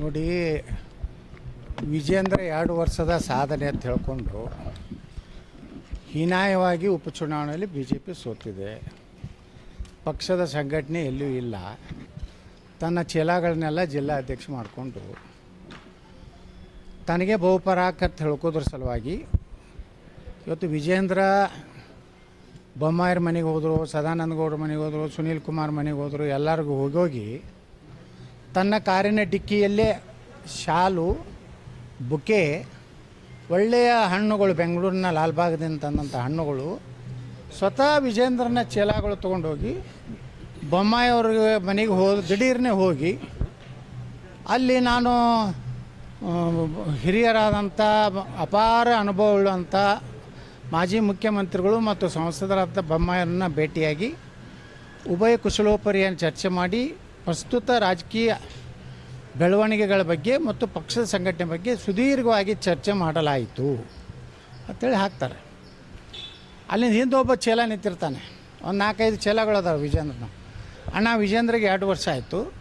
ನೋಡಿ ವಿಜೇಂದ್ರ ಎರಡು ವರ್ಷದ ಸಾಧನೆ ಅಂತ ಹೇಳ್ಕೊಂಡ್ರು ಹೀನಾಯವಾಗಿ ಉಪಚುನಾವಣೆಯಲ್ಲಿ ಬಿ ಜೆ ಪಿ ಸೋತಿದೆ. ಪಕ್ಷದ ಸಂಘಟನೆ ಎಲ್ಲೂ ಇಲ್ಲ. ತನ್ನ ಚೀಲಗಳನ್ನೆಲ್ಲ ಜಿಲ್ಲಾಧ್ಯಕ್ಷ ಮಾಡಿಕೊಂಡು ತನಗೆ ಬಹುಪರಾಕ್ ಅಂತ ಹೇಳ್ಕೋದ್ರ ಸಲುವಾಗಿ ಇವತ್ತು ವಿಜೇಂದ್ರ ಬೊಮ್ಮಾಯರ ಮನೆಗೆ ಹೋದರು ಸದಾನಂದ ಗೌಡ್ರ ಮನೆಗೆ ಹೋದರು, ಸುನೀಲ್ ಕುಮಾರ್ ಮನೆಗೆ ಹೋದರು, ಎಲ್ಲರಿಗೂ ಹೋಗೋಗಿ ತನ್ನ ಕಾರಿನ ಡಿಕ್ಕಿಯಲ್ಲೇ ಶಾಲು, ಬುಕೆ, ಒಳ್ಳೆಯ ಹಣ್ಣುಗಳು, ಬೆಂಗಳೂರಿನ ಲಾಲ್ಬಾಗದಿಂದ ತಂದಂಥ ಹಣ್ಣುಗಳು, ಸ್ವತಃ ವಿಜೇಂದ್ರನ ಚೀಲಗಳು ತೊಗೊಂಡೋಗಿ ಬೊಮ್ಮಾಯಿಯವ್ರಿಗೆ ಮನೆಗೆ ಹೋ, ದಿಢೀರ್ನೇ ಹೋಗಿ ಅಲ್ಲಿ ನಾನು ಹಿರಿಯರಾದಂಥ ಅಪಾರ ಅನುಭವವುಳ್ಳಂಥ ಮಾಜಿ ಮುಖ್ಯಮಂತ್ರಿಗಳು ಮತ್ತು ಸಂಸದರಾದ ಬೊಮ್ಮಾಯಿಯರನ್ನ ಭೇಟಿಯಾಗಿ ಉಭಯ ಕುಶಲೋಪರಿಯನ್ನು ಚರ್ಚೆ ಮಾಡಿ ಪ್ರಸ್ತುತ ರಾಜಕೀಯ ಬೆಳವಣಿಗೆಗಳ ಬಗ್ಗೆ ಮತ್ತು ಪಕ್ಷದ ಸಂಘಟನೆ ಬಗ್ಗೆ ಸುದೀರ್ಘವಾಗಿ ಚರ್ಚೆ ಮಾಡಲಾಯಿತು ಅಂತೇಳಿ ಹಾಕ್ತಾರೆ. ಅಲ್ಲಿಂದ ಹಿಂದೆ ಒಬ್ಬ ಚೇಲ ನಿಂತಿರ್ತಾನೆ. ಒಂದು ನಾಲ್ಕೈದು ಚೇಲಗಳು ಅದಾವೆ ವಿಜೇಂದ್ರನ. ಅಣ್ಣ ವಿಜೇಂದ್ರಿಗೆ ಎರಡು ವರ್ಷ ಆಯಿತು.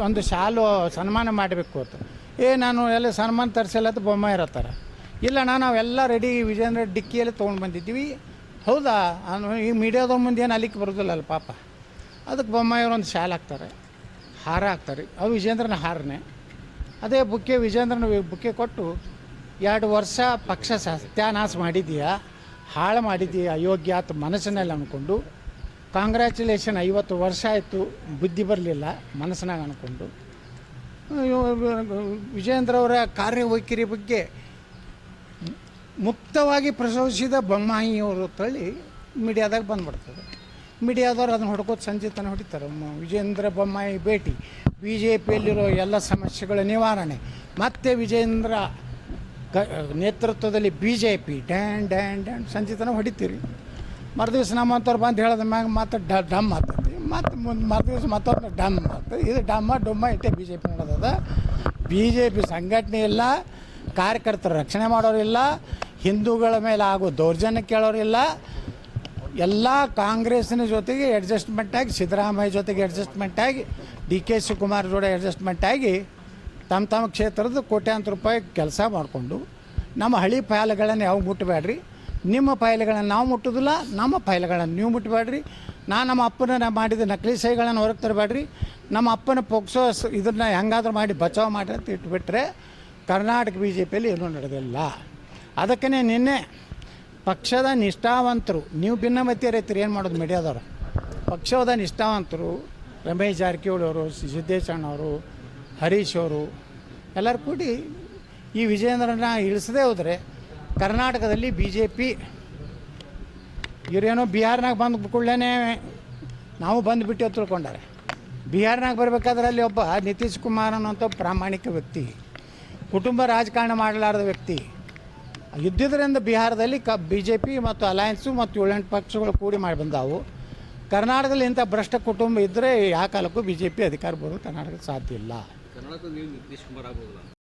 ಒಂದು ಶಾಲು ಸನ್ಮಾನ ಮಾಡಬೇಕು ಅಂತ. ಏ, ನಾನು ಎಲ್ಲ ಸನ್ಮಾನ ತರಿಸಿಲ್ಲ ಅಂತ ಬೊಮ್ಮ ಇರತ್ತಾರೆ. ಇಲ್ಲ ಅಣ್ಣ ನಾವೆಲ್ಲ ರೆಡಿ ವಿಜೇಂದ್ರ ಡಿಕ್ಕಿಯಲ್ಲಿ ತೊಗೊಂಡು ಬಂದಿದ್ದೀವಿ. ಹೌದಾ? ಈ ಮೀಡಿಯಾದವ್ರ ಮುಂದೆ ಏನು ಅಲ್ಲಿಕ್ಕೆ ಬರೋದಿಲ್ಲಲ್ಲ ಪಾಪ. ಅದಕ್ಕೆ ಬೊಮ್ಮಾಯಿಯವ್ರು ಒಂದು ಶಾಲ್ ಹಾಕ್ತಾರೆ. ಹಾರ ಹಾಕ್ತಾರೆ. ಅವು ವಿಜೇಂದ್ರನ ಹಾರನೆ. ಅದೇ ಬುಕ್ಕೆ ವಿಜೇಂದ್ರನ ಬುಕ್ಕೆ ಕೊಟ್ಟು, ಎರಡು ವರ್ಷ ಪಕ್ಷ ಸತ್ಯಾನಾಶ ಮಾಡಿದೀಯಾ ಹಾಳು ಮಾಡಿದೀಯ ಅಯೋಗ್ಯ ಅಂತ ಮನಸ್ಸಿನಲ್ಲಿ ಅಂದ್ಕೊಂಡು ಕಾಂಗ್ರ್ಯಾಚುಲೇಷನ್ ಐವತ್ತು ವರ್ಷ ಆಯಿತು, ಬುದ್ಧಿ ಬರಲಿಲ್ಲ, ಮನಸ್ಸಿನಾಗ ಅಂದ್ಕೊಂಡು ವಿಜೇಂದ್ರ ಅವರ ಕಾರ್ಯವೈಖರಿ ಬಗ್ಗೆ ಮುಕ್ತವಾಗಿ ಪ್ರಶಂಸಿದ ಬೊಮ್ಮಾಯಿಯವರು ತಳ್ಳಿ ಮೀಡಿಯಾದಾಗ ಬಂದ್ಬಿಡ್ತದೆ. ಮೀಡಿಯಾದವ್ರು ಅದನ್ನು ಹೊಡ್ಕೋತ ಸಂಜೆ ತನಕ ಹೊಡಿತಾರೆ ವಿಜೇಂದ್ರ ಬೊಮ್ಮಾಯಿ ಭೇಟಿ. ಬಿ ಜೆ ಪಿಯಲ್ಲಿರೋ ಎಲ್ಲ ಸಮಸ್ಯೆಗಳ ನಿವಾರಣೆ. ಮತ್ತೆ ವಿಜೇಂದ್ರ ಕ ನೇತೃತ್ವದಲ್ಲಿ ಬಿ ಜೆ ಪಿ ಡ್ಯಾನ್ ಡ್ಯಾನ್ ಡ್ಯಾನ್ ಸಂಜೆ ತನಕ ಹೊಡಿತೀರಿ ನಮ್ಮ ಅಂತವ್ರು ಬಂದು ಹೇಳೋದ ಮ್ಯಾಗ ಮತ್ತೆ ಡ, ಡಮ್ ಆಗ್ತೈತಿ. ಮತ್ತು ಮುಂದೆ ಮರುದಿವ್ಸ ಮತ್ತೊಂದು ಡಮ್ ಆಗ್ತದೆ ಇದು ಡಮ್ಮ, ಡೊಮ್ಮ ಇಟ್ಟೆ ಬಿ ಜೆ ಪಿ ನಡೆದದ ಬಿ ಜೆ ಪಿ ಸಂಘಟನೆ ಇಲ್ಲ, ಕಾರ್ಯಕರ್ತರು ರಕ್ಷಣೆ ಮಾಡೋರಿಲ್ಲ ಹಿಂದೂಗಳ ಮೇಲೆ ಆಗೋ ದೌರ್ಜನ್ಯ ಕೇಳೋರಿಲ್ಲ ಎಲ್ಲ ಕಾಂಗ್ರೆಸ್ನ ಜೊತೆಗೆ ಅಡ್ಜಸ್ಟ್ಮೆಂಟ್ ಆಗಿ, ಸಿದ್ದರಾಮಯ್ಯ ಜೊತೆಗೆ ಅಡ್ಜಸ್ಟ್ಮೆಂಟ್ ಆಗಿ, ಡಿ ಕೆ ಶಿವಕುಮಾರ್ ಜೋಡಿ ಅಡ್ಜಸ್ಟ್ಮೆಂಟ್ ಆಗಿ ತಮ್ಮ ತಮ್ಮ ಕ್ಷೇತ್ರದ ಕೋಟ್ಯಾಂತರ ರೂಪಾಯಿ ಕೆಲಸ ಮಾಡಿಕೊಂಡು, ನಮ್ಮ ಹಳಿ ಫೈಲ್ಗಳನ್ನು ಯಾವ ಮುಟ್ಟಬೇಡ್ರಿ ನಿಮ್ಮ ಫೈಲ್ಗಳನ್ನು ನಾವು ಮುಟ್ಟೋದಿಲ್ಲ, ನಮ್ಮ ಫೈಲ್ಗಳನ್ನು ನೀವು ಮುಟ್ಟಬೇಡ್ರಿ ನಾ ನಮ್ಮ ಅಪ್ಪನ ಮಾಡಿದ ನಕಲಿ ಸಹಿಗಳನ್ನು ಹೊರಗೆ ತರಬೇಡ್ರಿ. ನಮ್ಮ ಅಪ್ಪನ ಪೊಕ್ಸೋ ಇದನ್ನು ಹೆಂಗಾದ್ರೂ ಮಾಡಿ ಬಚಾವ್ ಮಾಡಿ ಅಂತ ಇಟ್ಬಿಟ್ರೆ ಕರ್ನಾಟಕ ಬಿ ಜೆ ಪಿಯಲ್ಲಿ ಏನೂ ನಡೆದಿಲ್ಲ. ಅದಕ್ಕೇ ನಿನ್ನೆ ಪಕ್ಷದ ನಿಷ್ಠಾವಂತರು, ನೀವು ಭಿನ್ನಮತಿಯರೈತ್ರಿ ಏನು ಮಾಡೋದು ಮೀಡಿಯಾದವರು? ಪಕ್ಷದ ನಿಷ್ಠಾವಂತರು ರಮೇಶ್ ಜಾರಕಿಹೊಳಿ ಅವರು ಸಿದ್ದೇಶಣ್ಣವರು ಹರೀಶ್ ಅವರು, ಎಲ್ಲರೂ ಕೂಡಿ ಈ ವಿಜಯೇಂದ್ರನ ಇಳಿಸದೇ ಹೋದರೆ ಕರ್ನಾಟಕದಲ್ಲಿ ಬಿ ಜೆ ಪಿ ಇವರೇನೋ ಬಿಹಾರ್ನಾಗ ಬಂದ ಕೂಡಲೇ ನಾವು ಬಂದುಬಿಟ್ಟು ತಿಳ್ಕೊಂಡಾರೆ. ಬಿಹಾರ್ನಾಗ ಬರಬೇಕಾದ್ರೆ ಅಲ್ಲಿ ಒಬ್ಬ ನಿತೀಶ್ ಕುಮಾರ್ ಅನ್ನೋಂಥ ಪ್ರಾಮಾಣಿಕ ವ್ಯಕ್ತಿ, ಕುಟುಂಬ ರಾಜಕಾರಣ ಮಾಡಲಾರದ ವ್ಯಕ್ತಿ ಇದ್ದಿದ್ದರಿಂದ ಬಿಹಾರದಲ್ಲಿ ಕ ಬಿ ಜೆ ಪಿ ಮತ್ತು ಅಲಯನ್ಸು ಮತ್ತು ಏಳೆಂಟು ಪಕ್ಷಗಳು ಕೂಡಿ ಮಾಡಿ ಬಂದಾವು. ಕರ್ನಾಟಕದಲ್ಲಿ ಇಂಥ ಭ್ರಷ್ಟ ಕುಟುಂಬ ಇದ್ದರೆ ಯಾವ ಕಾಲಕ್ಕೂ ಬಿ ಜೆ ಪಿ ಅಧಿಕಾರ ಬರೋದು ಕರ್ನಾಟಕಕ್ಕೆ ಸಾಧ್ಯ ಇಲ್ಲ. ಕರ್ನಾಟಕದಲ್ಲಿ ನೀವು ನಿತೀಶ್ ಕುಮಾರ್